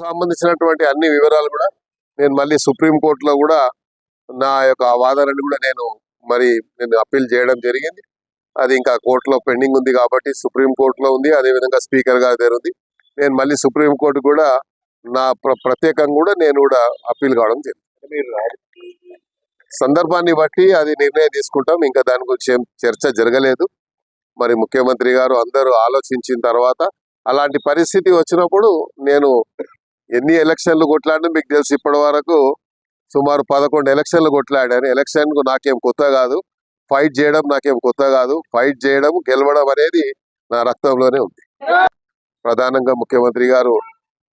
సంబంధించినటువంటి అన్ని వివరాలు కూడా నేను మళ్ళీ సుప్రీం కోర్టులో కూడా నా యొక్క వాదనని కూడా నేను మరి నేను అప్పీల్ చేయడం జరిగింది. అది ఇంకా కోర్టులో పెండింగ్ ఉంది కాబట్టి సుప్రీం కోర్టులో ఉంది. అదేవిధంగా స్పీకర్ గారి దగ్గర ఉంది. నేను మళ్ళీ సుప్రీం కోర్టు కూడా నా ప్ర- ప్రత్యేకంగా కూడా నేను కూడా అప్పీల్ కావడం జరిగింది. సందర్భాన్ని బట్టి అది నిర్ణయం తీసుకుంటాం. ఇంకా దాని గురించి ఏం చర్చ జరగలేదు. మరి ముఖ్యమంత్రి గారు అందరూ ఆలోచించిన తర్వాత అలాంటి పరిస్థితి వచ్చినప్పుడు నేను ఎన్ని ఎలక్షన్లు కొట్లాడినా మీకు తెలుసు ఇప్పటి వరకు సుమారు పదకొండు ఎలక్షన్లు కొట్లాడాను ఎలక్షన్కు నాకేం కొత్త కాదు. ఫైట్ చేయడం నాకేం కొత్త కాదు. ఫైట్ చేయడం గెలవడం అనేది నా రక్తంలోనే ఉంది. ప్రధానంగా ముఖ్యమంత్రి గారు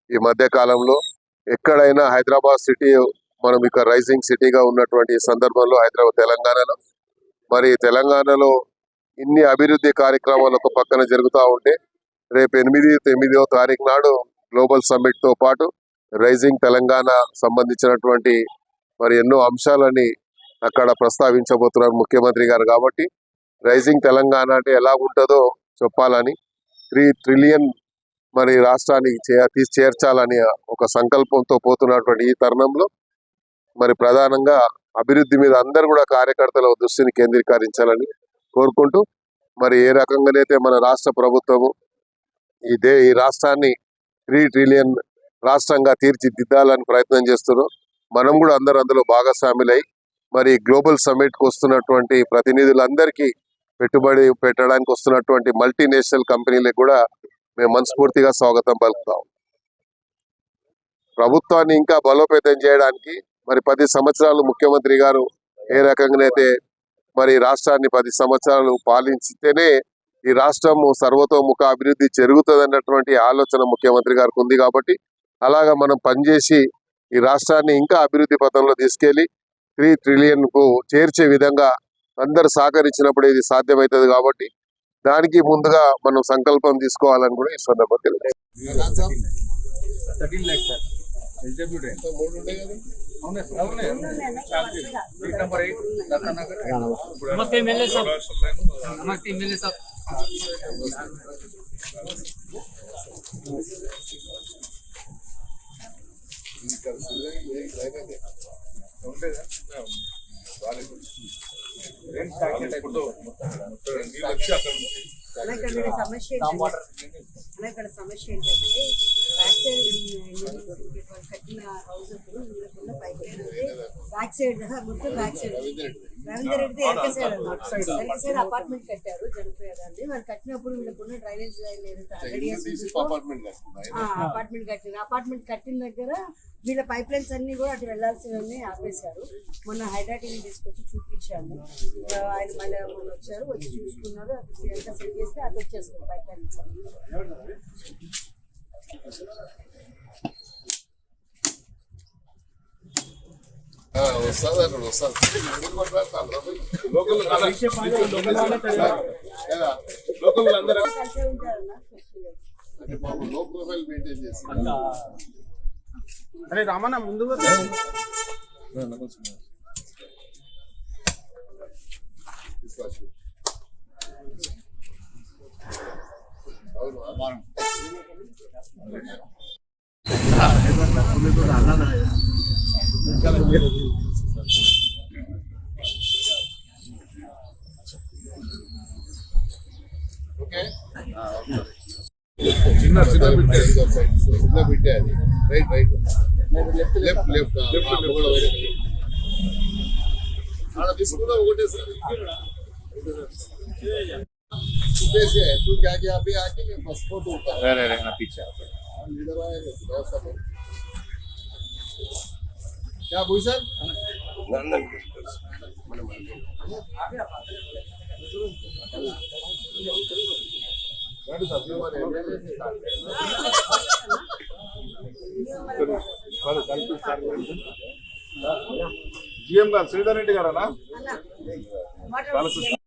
ఈ మధ్య కాలంలో ఎక్కడైనా హైదరాబాద్ సిటీ మనం ఇక రైజింగ్ సిటీగా ఉన్నటువంటి సందర్భంలో హైదరాబాద్ తెలంగాణలో. మరి తెలంగాణలో ఇన్ని అభివృద్ధి కార్యక్రమాలు ఒక పక్కన జరుగుతూ ఉంటే రేపు ఎనిమిది తొమ్మిదో తారీఖు నాడు గ్లోబల్ సమ్మిట్తో పాటు రైజింగ్ తెలంగాణ సంబంధించినటువంటి మరి ఎన్నో అంశాలని అక్కడ ప్రస్తావించబోతున్నారు ముఖ్యమంత్రి గారు కాబట్టి రైజింగ్ తెలంగాణ అంటే ఎలా ఉంటుందో చెప్పాలని త్రీ ట్రిలియన్ మరి రాష్ట్రానికి తీసి చేర్చాలని ఒక సంకల్పంతో పోతున్నటువంటి ఈ తరుణంలో మరి ప్రధానంగా అభివృద్ధి మీద అందరు కూడా కార్యకర్తల దృష్టిని కేంద్రీకరించాలని కోరుకుంటూ మరి ఏ రకంగానైతే మన రాష్ట్ర ప్రభుత్వము ఈ దే ఈ రాష్ట్రాన్ని త్రీ ట్రిలియన్ రాష్ట్రంగా తీర్చిదిద్దాలని ప్రయత్నం చేస్తున్నాం మనం కూడా అందరూ అందులో భాగస్వాములై మరి గ్లోబల్ సమ్మిట్కి వస్తున్నటువంటి ప్రతినిధులందరికీ పెట్టుబడి పెట్టడానికి వస్తున్నటువంటి మల్టీనేషనల్ కంపెనీలకు కూడా మేము మనస్ఫూర్తిగా స్వాగతం పలుకుతాం. ప్రభుత్వాన్ని ఇంకా బలోపేతం చేయడానికి మరి పది సంవత్సరాలు ముఖ్యమంత్రి గారు ఏ రకంగానైతే మరి రాష్ట్రాన్ని పది సంవత్సరాలు పాలించితేనే ఈ రాష్ట్రం సర్వతోముఖ అభివృద్ధి జరుగుతుంది అన్నటువంటి ఆలోచన ముఖ్యమంత్రి గారికి ఉంది కాబట్టి అలాగా మనం పనిచేసి ఈ రాష్ట్రాన్ని ఇంకా అభివృద్ధి పథంలో తీసుకెళ్ళి త్రీ ట్రిలియన్కు చేర్చే విధంగా అందరు సహకరించినప్పుడు ఇది సాధ్యమవుతుంది కాబట్టి దానికి ముందుగా మనం సంకల్పం తీసుకోవాలని కూడా ఈ సందర్భంగా తెలియజేస్తున్నాను. thirteen lakhs sir SW train అవునా సార్ అవునా సీట్ నెంబర్ ఎయిట్ దత్తానగర్ नमस्ते एमएलए साहब नमस्ते एमएलए साहब రెంట్ స్టాగ్నెట్ అయిపోతుంది నీళ్ళు వచ్చి అక్కడ నుంచి అలా ఇక్కడ వీళ్ళ సమస్య ఏంటంటే అలా ఇక్కడ సమస్య ఏంటంటే బ్యాక్ సైడ్ కట్టిన హౌస్ ఇప్పుడు పైప్ లైన్ బ్యాక్ సైడ్ మొత్తం back side Ravinder Reddy side apartment కట్టారు చనిపోయేదాన్ని వాళ్ళు కట్టినప్పుడు వీళ్ళకున్న డ్రైనేజ్ లైన్ అపార్ట్మెంట్ కట్టిన అపార్ట్మెంట్ కట్టిన దగ్గర వీళ్ళ పైప్ లైన్స్ అన్ని కూడా అటు వెళ్ళాల్సినవి ఆపేశారు. మొన్న హైడ్రాటిని తీసుకొచ్చి చూపించాము. ఆయన మళ్ళీ మొన్న వచ్చారు వచ్చి చూసుకున్నారు. అది ఎంత సెట్ చేస్తే అది వచ్చేస్తుంది పైప్ లైన్ వస్తుంది అక్కడ వస్తుంది లోకల్ లోకల్ అందరూ లో ప్రొఫైల్ మెయింటైన్ చేసి అరే రామన్న ముందు చిన్న చిన్న బిట్టే చిన్న బిట్టే అది right right left left left ఆడ తీసుకుంటా ఒకటే సార్ सुबह तू क्या क्या अभी आके मैं बस फोटो उतार రే రే రే నా పిచ్చా इधर आएगा थोड़ा सा बहुत। क्या भूषण జిఎం గారు శ్రీధర్ రెడ్డి గారా అన్న వాటర్